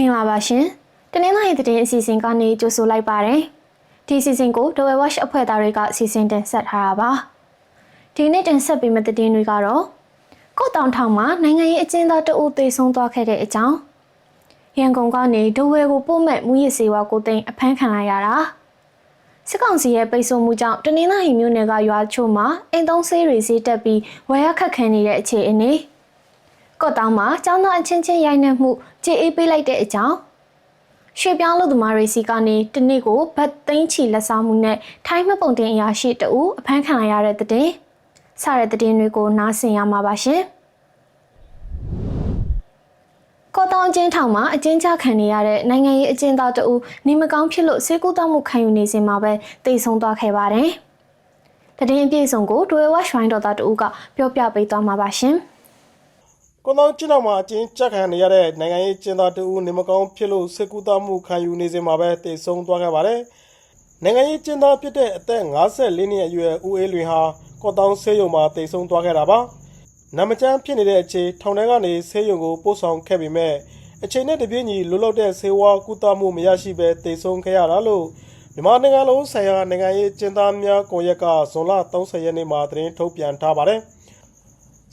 မင်္ဂလာပါရှင်။တနင်္လာရီသတင်းအစီအစဉ်ကနေကြိုဆိုလိုက်ပါတယ်။ဒီအစီအစဉ်ကို The Watch အဖွဲ့သားတွေကအစီအစဉ်တင်ဆက်ထားတာပါ။ဒီနေ့တင်ဆက်ပေးမယ့်သတင်းတွေကတော့ကော့တောင်ထောင်မှာနိုင်ငံရေးအကျဉ်းသားတအုပ်သေဆုံးသွားခဲ့တဲ့အကြောင်းရန်ကုန်ကနေဒိုဝဲကိုပို့မဲ့မူရစ်စေဝါကိုသိန်းအဖမ်းခံလိုက်ရတာစစ်ကောင်စီရဲ့ပိတ်ဆို့မှုကြောင့်တနင်္လာရီမြို့နယ်ကရွာချို့မှာအိမ်သုံးဆေးတွေဈေးတက်ပြီးဝယ်ရခက်ခဲနေတဲ့အခြေအနေ ကော့တောင်မှာကျောင်းသားအချင်းချင်းရိုက်နှက်မှုကြေအေးပေးလိုက်တဲ့အကြောင်းရွှေပြောင်းလူသမားတွေစီကနေတနေ့ကိုဗတ်သိန်းချီလက်ဆောင်မှုနဲ့ထိုင်းမပုံတင်အရာရှိတအူအဖမ်းခံရတဲ့တဲ့တင်စတဲ့တဲ့တွေကိုနားဆင်ရမှာပါရှင်ကောတောင်ကျင်းထောင်မှာအကျဉ်းချခံနေရတဲ့နိုင်ငံရေးအကျဉ်းသားတအူနေမကောင်းဖြစ်လို့ဆေးကုသမှုခံယူနေစဉ်မှာပဲတိတ်ဆုံးသွားခဲ့ပါတယ်။တည်င်းအပြည့်စုံကိုဒွေဝါရွှိုင်းတော်သားတအူကပြောပြပေးသွားမှာပါရှင်။ ကွန်တော်ကျင်းတော်မှာအကျဉ်းချခံနေရတဲ့နိုင်ငံရေးကျင်းသားတူနေမကောင်းဖြစ်လို့စစ်ကူတမှုခံယူနေစဉ်မှာပဲတည်ဆုံးသွားခဲ့ပါတယ်။နိုင်ငံရေးကျင်းသားဖြစ်တဲ့အသက်54နှစ်အရွယ်ဦးအေးလွင်ဟာကော့တောင်းဆေးရုံမှာတည်ဆုံးသွားခဲ့တာပါ။နမချမ်းဖြစ်နေတဲ့အချိန်ထောင်ထဲကနေဆေးရုံကိုပို့ဆောင်ခဲ့ပေမဲ့အချိန်နဲ့တပြေးညီလွတ်လောက်တဲ့ဆေးဝါးကုသမှုမရရှိဘဲတည်ဆုံးခဲ့ရတာလို့မြန်မာနိုင်ငံလုံးဆိုင်ရာနိုင်ငံရေးကျင်းသားများကွန်ရက်ကဇွန်လ30ရက်နေ့မှာသတင်းထုတ်ပြန်ထားပါတယ်။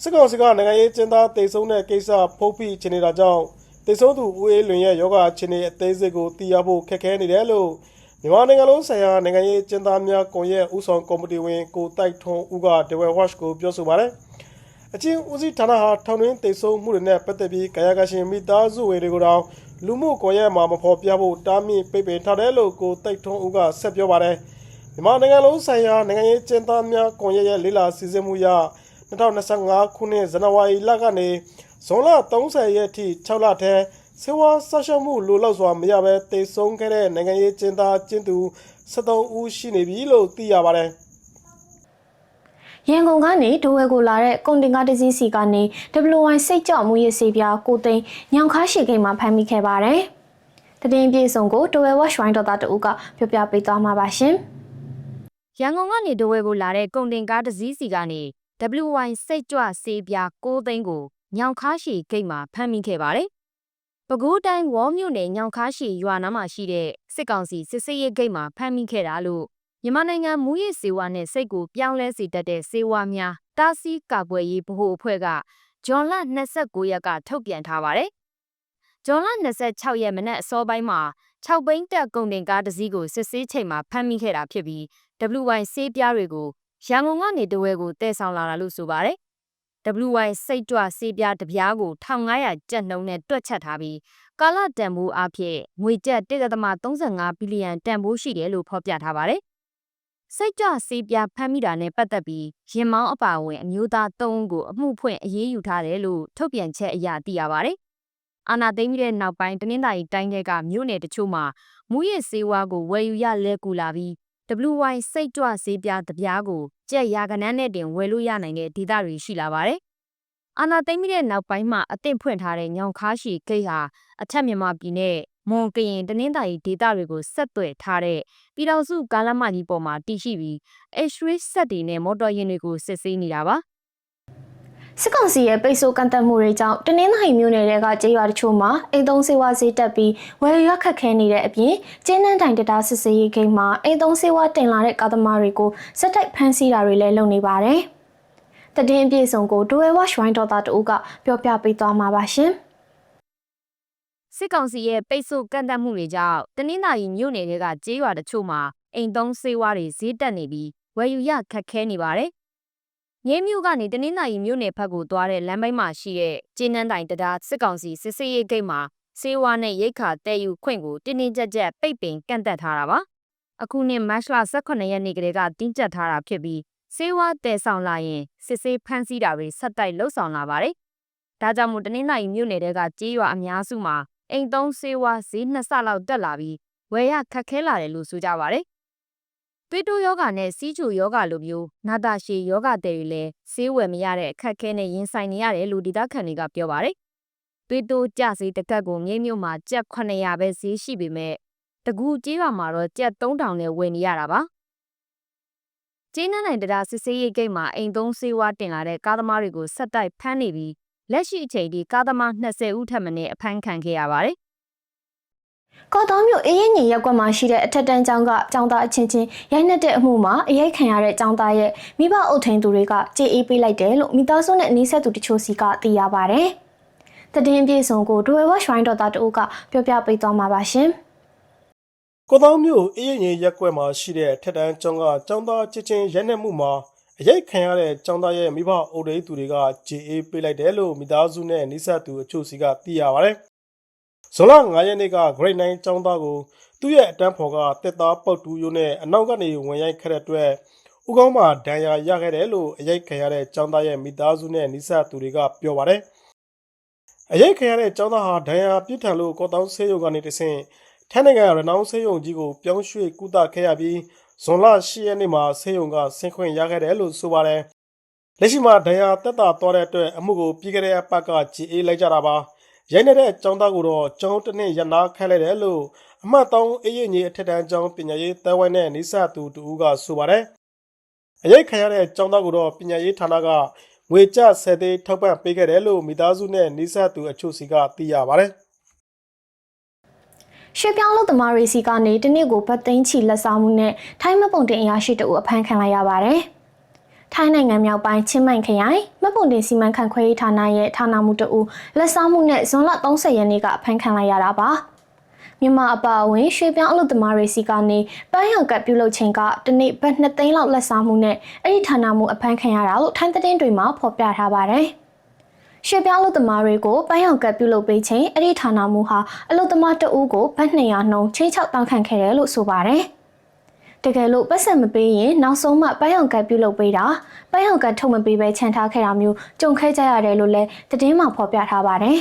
စစ်ကောင်စီကနိုင်ငံရေးကျင်းသားတိတ်ဆုံးတဲ့ကိစ္စဖုတ်ပြီးချင်နေတာကြောင့်တိတ်ဆုံးသူဦးအေးလွင်ရဲ့ယောဂအခြေအနေအသေးစိတ်ကိုသိရဖို့ခက်ခဲနေတယ်လို့မြန်မာနိုင်ငံလုံးဆိုင်ရာနိုင်ငံရေးကျင်းသားများကွန်ရက်ဦးဆောင်ကော်မတီဝင်ကိုတိုက်ထွန်းဦးက Dewey Watch ကိုပြောဆိုပါတယ်။အချင်းဦးစီးဌာနဟာထောင်တွင်းတိတ်ဆုံးမှုတွေနဲ့ပတ်သက်ပြီးကာယကရှင်မိသားစုဝင်တွေကိုတောင်လူမှုကွန်ရက်မှာမဖော်ပြဖို့တားမြစ်ပိတ်ပင်ထားတယ်လို့ကိုတိုက်ထွန်းဦးကဆက်ပြောပါတယ်။မြန်မာနိုင်ငံလုံးဆိုင်ရာနိုင်ငံရေးကျင်းသားများကွန်ရက်ရဲ့လေးလာစီစဉ်မှုအရ 2025ခုနှစ်ဇန်နဝါရီလကနေဇွန်လ30ရက်ထိ6လထဲဆေးဝါးဆက်ရှုံမှုလိုလောက်စွာမရဘဲတိတ်ဆုံးခဲ့တဲ့နိုင်ငံရေးကျင်းသားကျင်းသူ73ဦးရှိနေပြီလို့သိရပါတယ်။ရန်ကုန်ကနေဒိုဝဲကိုလာတဲ့ကုန်တင်ကားတစ်စီးစီကနေ WY စိတ်ကြောက်မှုရစေပြားကိုသိန်းညောင်ခါရှိကိန်းမှာဖမ်းမိခဲ့ပါတယ်။တည်င်းပြေဆုံးကိုဒိုဝဲဝက်ရွှိုင်းတော်သားတဦးကပြောပြပေးသွားမှာပါရှင်။ရန်ကုန်ကနေဒိုဝဲကိုလာတဲ့ကုန်တင်ကားတစ်စီးစီကနေ WY စိတ်ကြွဆေးပြား6သိန်းကိုညောင်ခါရှီဂိတ်မှာဖမ်းမိခဲ့ပါတယ်။ပဲခူးတိုင်းဝေါမြို့နယ်ညောင်ခါရှီရွာနားမှာရှိတဲ့စစ်ကောင်စီစစ်စေးရေးဂိတ်မှာဖမ်းမိခဲ့တာလို့မြန်မာနိုင်ငံမူရစ်စေဝါနဲ့စိတ်ကိုပြောင်းလဲစေတတ်တဲ့စေဝါများတားဆီးကာကွယ်ရေးဗဟိုအဖွဲ့ကဂျွန်လ29ရက်ကထုတ်ပြန်ထားပါတယ်။ဂျွန်လ26ရက်မနက်အစောပိုင်းမှာ6ဘိန်းတက်ကုန်တင်ကားတစ်စီးကိုစစ်ဆေးချိန်မှာဖမ်းမိခဲ့တာဖြစ်ပြီး WY ဆေးပြားတွေကို ရန်ကုန်ကနေတဝဲကိုတည်ဆောင်လာတာလို့ဆိုပါတယ်။ WY စိတ်ကြွဆေးပြားတစ်ပြားကို1500ကျပ်နှုန်းနဲ့တွက်ချက်ထားပြီးကာလတန်ဖိုးအဖြစ်ငွေကျပ်1.35ဘီလီယံတန်ဖိုးရှိတယ်လို့ဖော်ပြထားပါတယ်။စိတ်ကြွဆေးပြားဖမ်းမိတာနဲ့ပတ်သက်ပြီးရင်မောင်းအပါအဝင်အမျိုးသား3ဦးကိုအမှုဖွင့်အရေးယူထားတယ်လို့ထုတ်ပြန်ချက်အရသိရပါတယ်။အာနာသိမ့်ပြီးတဲ့နောက်ပိုင်းတနင်္သာရီတိုင်းကမြို့နယ်တချို့မှာမူရစ်ဆေးဝါးကိုဝယ်ယူရလဲကူလာပြီး WY စိတ်ကြွဆေးပြားတစ်ပြားကိုကြက်ရာကနန်းနဲ့တင်ဝယ်လို့ရနိုင်တဲ့ဒေသတွေရှိလာပါတယ်။အာနာသိမ့်ပြီးတဲ့နောက်ပိုင်းမှာအသင့်ဖွင့်ထားတဲ့ညောင်ခါရှီဂိတ်ဟာအထက်မြန်မာပြည်နဲ့မွန်ကရင်တနင်္သာရီဒေသတွေကိုဆက်သွယ်ထားတဲ့ပြည်တော်စုကားလမ်းမကြီးပေါ်မှာတည်ရှိပြီး H3 ဆက်တွေနဲ့မော်တော်ယာဉ်တွေကိုစစ်ဆေးနေတာပါ။ စစ်ကောင်စီရဲ့ပိတ်ဆို့ကန့်သက်မှုတွေကြောင့်တနင်္သာရီမြို့နယ်တွေကကျေးရွာတချို့မှာအိမ်သုံးစေဝါဈေးတက်ပြီးဝယ်ရခက်ခဲနေတဲ့အပြင်ကျင်းနှန်းတိုင်တတာစစ်စေးရေးဂိမ်းမှာအိမ်သုံးစေဝါတင်လာတဲ့ကားသမားတွေကိုစက်တိုက်ဖမ်းဆီးတာတွေလည်းလုပ်နေပါတယ်။တည်င်းအပြည့်စုံကိုဒိုဝဲဝါရွှိုင်းတော်သားတဦးကပြောပြပေးသွားမှာပါရှင်။စစ်ကောင်စီရဲ့ပိတ်ဆို့ကန့်သတ်မှုတွေကြောင့်တနင်္သာရီမြို့နယ်တွေကကျေးရွာတချို့မှာအိမ်သုံးဆေးဝါးတွေဈေးတက်နေပြီးဝယ်ယူရခက်ခဲနေပါတယ်။ ငင်းမြို့ကနေတနင်္သာရီမြို့နယ်ဘက်ကိုသွားတဲ့လမ်းပိုင်းမှာရှိတဲ့ကျင်းနှန်းတိုင်တရားစစ်ကောင်စီစစ်စေးရေးဂိတ်မှာဆေးဝါးနဲ့ရိတ်ခါတဲယူခွင့်ကိုတင်းတင်းကြပ်ကြပ်ပိတ်ပင်ကန့်သတ်ထားတာပါ။အခုနှစ်မတ်လ18ရက်နေ့ကလေးကတင်းကျပ်ထားတာဖြစ်ပြီးဆေးဝါးတည်ဆောင်လာရင်စစ်ဆေးဖမ်းဆီးတာတွေဆက်တိုက်လှုပ်ဆောင်လာပါတယ်။ဒါကြောင့်မို့တနင်္သာရီမြို့နယ်တွေကကြေးရွာအများစုမှာအိမ်သုံးဆေးဝါးဈေးနှစ်ဆလောက်တက်လာပြီးဝယ်ရခက်ခဲလာတယ်လို့ဆိုကြပါတယ်။ သွေးတိုးယောဂနဲ့စီးချိုယောဂလိုမျိုးနာတာရှည်ယောဂတွေလည်းဆေးဝယ်မရတဲ့အခက်အခဲနဲ့ရင်ဆိုင်နေရတယ်လို့ဒေသခံတွေကပြောပါတယ်။သွေးတိုးကြစေးတစ်ကက်ကိုမြိတ်မြို့မှာကျပ်900ပဲဈေးရှိပေမဲ့တကူကြေးရွာမှာတော့ကျပ်3000နဲ့ဝယ်နေရတာပါ။ကျင်းနှံနိုင်တရားစစ်ဆေးရေးဂိတ်မှာအိမ်သုံးဆေးဝါးတင်လာတဲ့ကားသမားတွေကိုဆက်တိုက်ဖမ်းနေပြီးလက်ရှိအချိန်ထိကားသမား20ဦးထပ်မံအဖမ်းခံခဲ့ရပါတယ် ကော်တောင်းမြို့အေးရင်ညင်ရက်ကွက်မှာရှိတဲ့အထက်တန်းကျောင်းကကျောင်းသားအချင်းချင်းရိုက်နှက်တဲ့အမှုမှာအရိုက်ခံရတဲ့ကျောင်းသားရဲ့မိဘအုပ်ထိန်သူတွေကကြေအေးပေးလိုက်တယ်လို့မိသားစုနဲ့အနီးဆက်သူတချို့စီကသိရပါဗျ။တည်င်းပြေဆုံးကိုဒွေဝက်ရွှိုင်းတော်သားတအုပ်ကပြောပြပေးသွားမှာပါရှင်။ကိုတောင်းမြို့အေးရင်ရက်ကွက်မှာရှိတဲ့ထက်တန်းကျောင်းကကျောင်းသားချစ်ချင်းရဲနှက်မှုမှာအရေးခံရတဲ့ကျောင်းသားရဲ့မိဘအုပ်ဒိသူတွေက JA ပေးလိုက်တယ်လို့မိသားစုနဲ့နှိဆက်သူအချို့စီကသိရပါတယ်။ ဇွန်လ9ရက်နေ့က Grade 9ကျောင်းသားကိုသူ့ရဲ့အတန်းဖော်ကတက်သားပုတ်တူးရိုးနဲ့အနောက်ကနေဝင်ရိုက်ခဲ့တဲ့အတွက်ဥကောင်းမှာဒဏ်ရာရခဲ့တယ်လို့အရေးခံရတဲ့ကျောင်းသားရဲ့မိသားစုနဲ့နှိဆက်သူတွေကပြောပါတယ်။အရေးခံရတဲ့ကျောင်းသားဟာဒဏ်ရာပြစ်ထန်လို့ကောတောင်းဆေးရုံကနေတဆင့်ထိုင်းနိုင်ငံရနောင်းဆေးရုံကြီးကိုပြောင်းရွှေ့ကုသခဲ့ရပြီးဇွန်လ10ရက်နေ့မှာဆေးရုံကဆင်းခွင့်ရခဲ့တယ်လို့ဆိုပါတယ်။လက်ရှိမှာဒဏ်ရာတက်တာသွားတဲ့အတွက်အမှုကိုပြီးခဲ့တဲ့အပတ်ကကြည်အေးလိုက်ကြတာပါ။ ရိုက်နေတဲ့အကြောင်းသားကိုတော့ကျောင်းတစ်နှစ်ရနာခက်လိုက်တယ်လို့အမှတ်တောင်းအေးရင်ကြီးအထက်တန်းကျောင်းပညာရေးတဲဝဲနဲ့နေဆက်သူတူဦးကဆိုပါတယ်။အရိုက်ခံရတဲ့ကျောင်းသားကိုတော့ပညာရေးဌာနကငွေကျဆယ်သိန်းထောက်ပံ့ပေးခဲ့တယ်လို့မိသားစုနဲ့နေဆက်သူအချို့စီကသိရပါတယ်။ရွှေပြောင်းလို့သမားရေစီကနေတနစ်ကိုဗတ်သိန်းချီလက်ဆောင်မှုနဲ့ထိုင်းမပုံတင်အရာရှိတအူအဖမ်းခံလိုက်ရပါတယ်။ ထိုင်းနိုင်ငံမြောက်ပိုင်းချင်းမိုင်ခရိုင်မပုံတင်စီမံခန့်ခွဲရေးဌာနရဲ့ဌာနမှုတအုပ်လက်ဆောင်မှုနဲ့ဇွန်လ30ရက်နေ့ကအဖမ်းခံလိုက်ရတာပါ။မြန်မာအပါအဝင်ရွှေပြောင်းအလုပ်သမားတွေစီကနေပန်းရောက်ကပ်ပြုလုပ်ချိန်ကတနေ့ဘတ်2သိန်းလောက်လက်ဆောင်မှုနဲ့အဲ့ဒီဌာနမှုအဖမ်းခံရတာလို့ထိုင်းသတင်းတွေမှာဖော်ပြထားပါတယ်။ရွှေပြောင်းအလုပ်သမားတွေကိုပန်းရောက်ကပ်ပြုလုပ်ပေးချိန်အဲ့ဒီဌာနမှုဟာအလုပ်သမားတအူးကိုဘတ်200နှုန်းချင်းချောက်တောင်းခံခဲ့တယ်လို့ဆိုပါတယ်။ တကယ်လို့ပတ်စံမပေးရင်နောက်ဆုံးမှပန်းရောက်ကပ်ပြုလုပ်ပေးတာပန်းရောက်ကပ်ထုတ်မပေးဘဲခြံထားခဲ့တာမျိုးကြုံခဲ့ကြရတယ်လို့လည်းသတင်းမှာဖော်ပြထားပါတယ်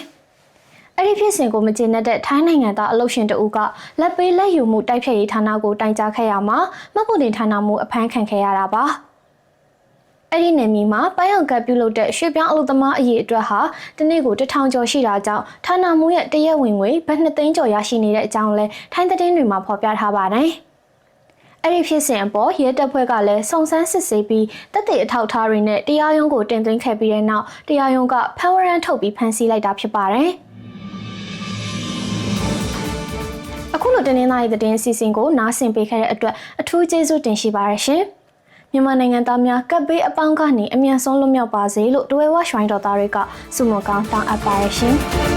။အဲ့ဒီဖြစ်စဉ်ကိုမကျေနပ်တဲ့ထိုင်းနိုင်ငံသားအလုပ်ရှင်တအူးကလက်ပေးလက်ယူမှုတိုက်ဖြတ်ရေးဌာနကိုတိုင်ကြားခဲ့ရမှာမှတ်ပုံတင်ဌာနမှုအဖမ်းခံခဲ့ရတာပါ။အဲ့ဒီနယ်မြေမှာပန်းရောက်ကပ်ပြုလုပ်တဲ့ရွှေပြောင်းအလုပ်သမားအရေးအတွက်ဟာတနေ့ကိုတစ်ထောင်ကျော်ရှိတာကြောင့်ဌာနမှုရဲ့တရက်ဝင်ငွေဘတ်နှစ်သိန်းကျော်ရရှိနေတဲ့အကြောင်းလဲထိုင်းသတင်းတွေမှာဖော်ပြထားပါတယ်။ အဲ့ဒီဖြစ်စဉ်အပေါ်ရဲတပ်ဖွဲ့ကလည်းစုံစမ်းစစ်ဆေးပြီးတပ်တွေအထောက်အထားတွေနဲ့တရားရုံးကိုတင်သွင်းခဲ့ပြီးတဲ့နောက်တရားရုံးကဖမ်းဝရမ်းထုတ်ပြီးဖမ်းဆီးလိုက်တာဖြစ်ပါတယ်။အခုလိုတင်းနှင်းသားရဲ့သတင်းအစီအစဉ်ကိုနားဆင်ပေးခဲ့တဲ့အတွက်အထူးကျေးဇူးတင်ရှိပါရရှင်။မြန်မာနိုင်ငံသားများကပ်ဘေးအပေါင်းကနေအမြန်ဆုံးလွတ်မြောက်ပါစေလို့တဝဲဝရွှိုင်းတော်သားတွေကဆုမွန်ကောင်းတောင်းအပ်ပါရရှင်။